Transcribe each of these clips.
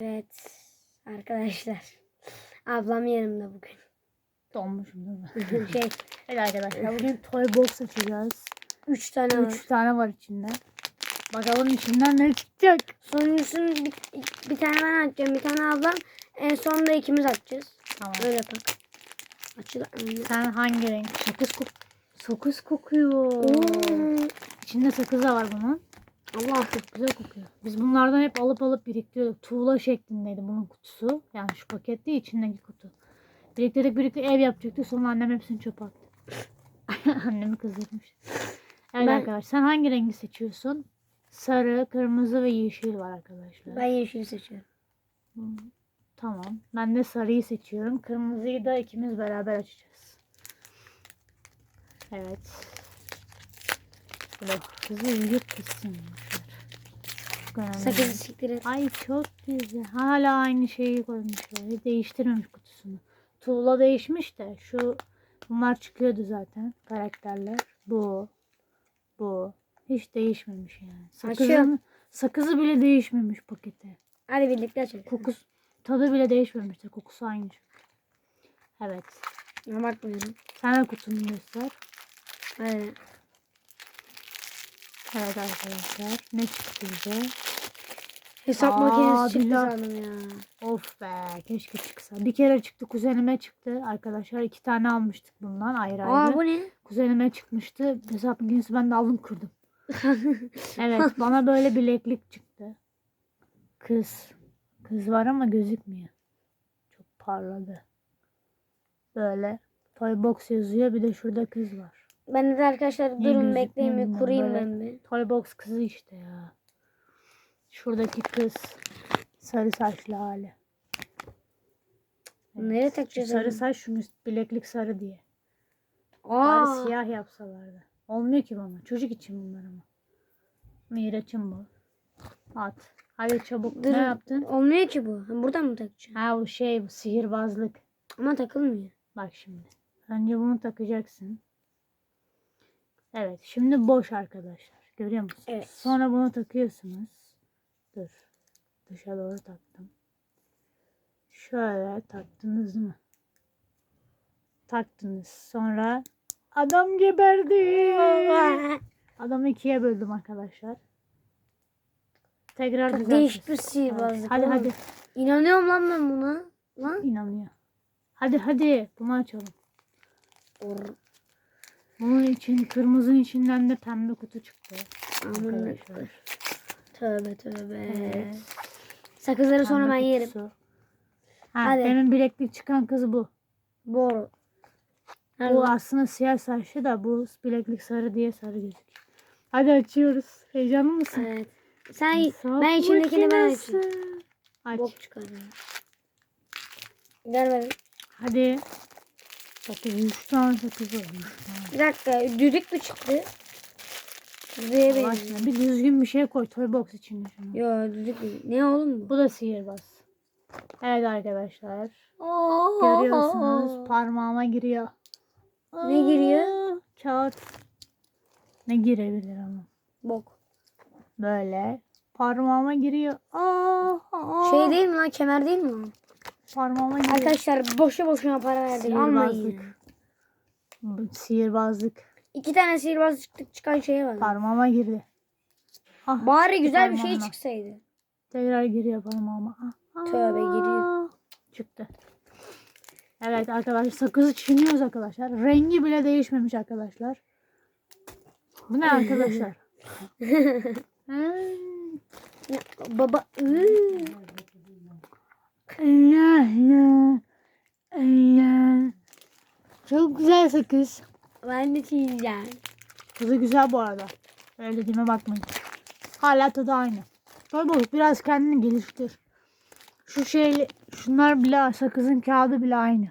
Evet arkadaşlar. Ablam yanımda bugün. Donmuşum değil mi? şey Evet arkadaşlar bugün toy box açacağız. 3 tane var. 3 tane var içinde. Bakalım içinden ne çıkacak. Sonuncusunu bir, bir tane ben açacağım. Bir tane ablam. En sonunda ikimiz açacağız. Tamam. Öyle bak. Açıl. Sen hangi renk? Sakız kok Sakız kokuyor. Oo. İçinde sakız da var bunun. Allah. Çok güzel kokuyor. Biz bunlardan hep alıp alıp biriktiriyorduk. Tuğla şeklindeydi bunun kutusu. Yani şu paket değil içindeki kutu. Biriktirdik birlikte ev yapacaktık. Sonra annem hepsini çöpe attı. Annemi kızdırmış. Evet Ben- arkadaşlar sen hangi rengi seçiyorsun? Sarı, kırmızı ve yeşil var arkadaşlar. Ben yeşil seçiyorum. Hmm, Tamam. Ben de sarıyı seçiyorum. Kırmızıyı da ikimiz beraber açacağız. Evet. Böyle hızlı yiyip gitsin. Sakızı siktir et. Ay çok güzel. Hala aynı şeyi koymuşlar. Değiştirmemiş kutusunu. Tuğla değişmiş de şu bunlar çıkıyordu zaten karakterler. Bu. Bu. Hiç değişmemiş yani. Sakızın, sakızı bile değişmemiş paketi. Hadi birlikte açalım. Kokusu tadı bile değişmemiştir. Kokusu aynı. Evet. Ben bakmıyorum. Sen de kutunu göster. Hadi. Evet arkadaşlar. Ne çıktı bize? Hesap Aa, makinesi çıktı sandım ya. Of be keşke çıksa. Bir kere çıktı kuzenime çıktı. Arkadaşlar iki tane almıştık bundan ayrı Aa ayrı. bu ne? Kuzenime çıkmıştı. Hesap makinesi ben de aldım kırdım. Evet bana böyle bileklik çıktı. Kız. Kız var ama gözükmüyor. Çok parladı. Böyle. Toy box yazıyor bir de şurada kız var. Ben de arkadaşlar durun bekleyin bir kurayım ben bir. Toy box kızı işte ya. Şuradaki kız. Sarı saçlı hali. Nereye takacağız? Sarı saç şu bileklik sarı diye. Aa, Bari siyah yapsalardı. Olmuyor ki bana. Çocuk için bunlar ama. Miraç'ın bu. At. Hadi çabuk. Dur, Ne yaptın? Olmuyor ki bu. Buradan mı takacağım? Ha bu şey bu sihirbazlık. Ama takılmıyor. Bak şimdi. Önce bunu takacaksın. Evet. Şimdi boş arkadaşlar. Görüyor musunuz? Evet. Sonra bunu takıyorsunuz. Dur. Dışa doğru taktım. Şöyle taktınız mı? Taktınız. Sonra adam geberdi. Adamı ikiye böldüm arkadaşlar. Tekrar Çok değişik bir sihirbazlık. Hadi oğlum. hadi. İnanıyorum lan ben buna. Lan. İnanıyor. Hadi hadi. Bunu açalım. Or- Bunun için kırmızının içinden de pembe kutu çıktı. Arkadaşlar. Tövbe tövbe. Evet. Sakızları sonra ben yerim. kutusu. Ha, Hadi. Demin bileklik çıkan kız bu. Boru. Bu aslında siyah saçlı da bu bileklik sarı diye sarı gözüküyor. Hadi açıyoruz. Heyecanlı mısın? Evet. Sen Hesap ben içindekini ben makinesi. açayım. Aç. Bok çıkarıyor. Ver ver. Hadi. Bakın 3 tane sakız olmuş. Bir dakika. Düdük mü çıktı? Düdüğe Allah benziyor. aşkına bir düzgün bir şey koy toy box içinde şunu. Yo düdük değil. Ne oğlum bu? Bu da sihirbaz. Evet arkadaşlar. Görüyorsunuz parmağıma giriyor. Ne giriyor? Kağıt. Ne girebilir ama. Bok. Böyle. Parmağıma giriyor. Aa, aa. Şey değil mi lan? Kemer değil mi? Parmağıma giriyor. Arkadaşlar boşu boşuna para verdik. Almayın. Sihirbazlık. Bu Sihirbazlık. İki tane sihirbaz çıktı çıkan şeye var. Parmağıma girdi. Ah, Bari güzel bir şey çıksaydı. Tekrar giriyor parmağıma. Ah, Tövbe, ah. giriyor. Çıktı. Evet arkadaşlar sakızı çiğniyoruz arkadaşlar. Rengi bile değişmemiş arkadaşlar. Bu ne arkadaşlar? Hmm. Baba. ıı. Çok güzel sakız. Ben de çiğneyeceğim. Tadı güzel bu arada. Öyle dediğime bakmayın. Hala tadı aynı. Bu biraz kendini geliştir. Şu şey, şunlar bile sakızın kağıdı bile aynı.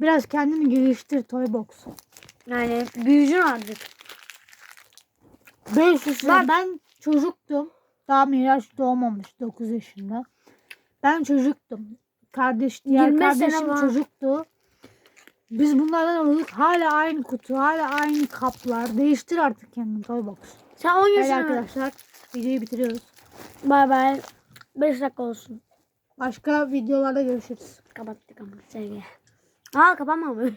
Biraz kendini geliştir Toybox. Yani büyücün artık. 500 lira. Bak. Ben çocuktum. Daha Miraç doğmamış 9 yaşında. Ben çocuktum. Kardeş, diğer 25 sene kardeşim var. çocuktu. Biz bunlardan alıyorduk. Hala aynı kutu, hala aynı kaplar. Değiştir artık kendini Toybox. Sen 10 Evet arkadaşlar videoyu bitiriyoruz. Bay bay. 5 dakika olsun. Başka videolarda görüşürüz. Kapattık ama sevgi. Aa kapanmamış.